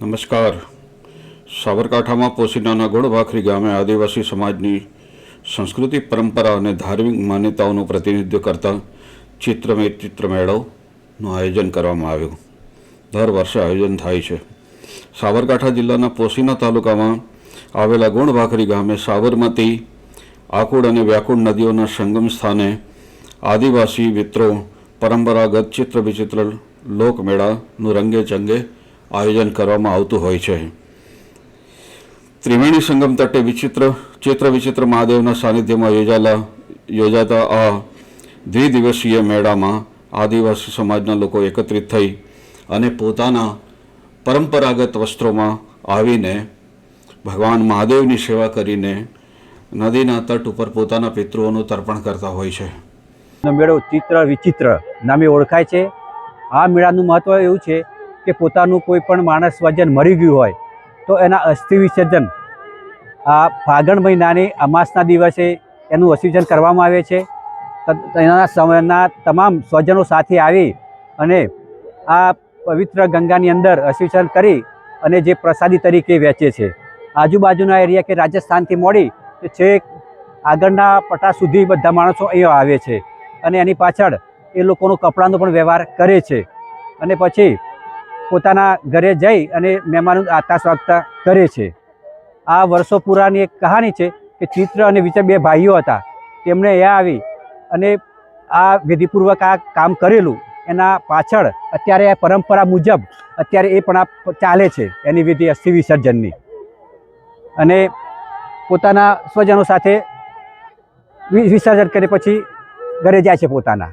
નમસ્કાર. સાબરકાંઠામાં પોસીનાના ગોળભાખરી ગામે આદિવાસી સમાજની સંસ્કૃતિ પરંપરા અને ધાર્મિક માન્યતાઓનું પ્રતિનિધિત્વ કરતા ચિત્ર ચિત્રમેળોનું આયોજન કરવામાં આવ્યું. દર વર્ષે આયોજન થાય છે. સાબરકાંઠા જિલ્લાના પોસીના તાલુકામાં આવેલા ગુણભાખરી ગામે સાબરમતી, આકુડ અને વ્યાકુળ નદીઓના સંગમ સ્થાને આદિવાસી મિત્રો પરંપરાગત ચિત્ર વિચિત્ર લોકમેળાનું રંગે ચંગે આયોજન કરવામાં આવતું હોય છે. ત્રિવેણી સંગમ તટે વિચિત્ર, ચિત્ર વિચિત્ર મહાદેવના સાનિધ્યમાં યોજાયેલા, યોજાતા આ દ્વિદિવસીય મેળામાં આદિવાસી સમાજના લોકો એકત્રિત થઈ અને પોતાના પરંપરાગત વસ્ત્રોમાં આવીને ભગવાન મહાદેવની સેવા કરીને નદીના તટ ઉપર પોતાના પિતૃઓનું તર્પણ કરતા હોય છે. મેળો ચિત્ર વિચિત્ર નામે ઓળખાય છે. આ મેળાનું મહત્ત્વ એવું છે કે પોતાનું કોઈ પણ માણસ સ્વજન મરી ગયું હોય, તો એના અસ્થિ વિસર્જન, આ ફાગણ મહિનાની અમાસના દિવસે એનું વિસર્જન કરવામાં આવે છે. એના સમયના તમામ સ્વજનો સાથે આવી અને આ પવિત્ર ગંગાની અંદર વિસર્જન કરી અને જે પ્રસાદી તરીકે વેચે છે. આજુબાજુના એરિયા કે રાજસ્થાનથી મોડી તો છેક આગળના પટા સુધી બધા માણસો અહીંયા આવે છે અને એની પાછળ એ લોકોનો કપડાનો પણ વ્યવહાર કરે છે. અને પછી પોતાના ઘરે જઈ અને મહેમાનનું આતા સ્વાગત કરે છે. આ વર્ષો પુરાની એક કહાની છે કે ચિત્ર અને વિચાર બે ભાઈઓ હતા. તેમણે એ આવી અને આ વિધિપૂર્વક આ કામ કરેલું. એના પાછળ અત્યારે આ પરંપરા મુજબ અત્યારે એ પણ આ ચાલે છે. એની વિધિ અસ્થિ વિસર્જનની. અને પોતાના સ્વજનો સાથે વિસર્જન કરી પછી ઘરે જાય છે પોતાના.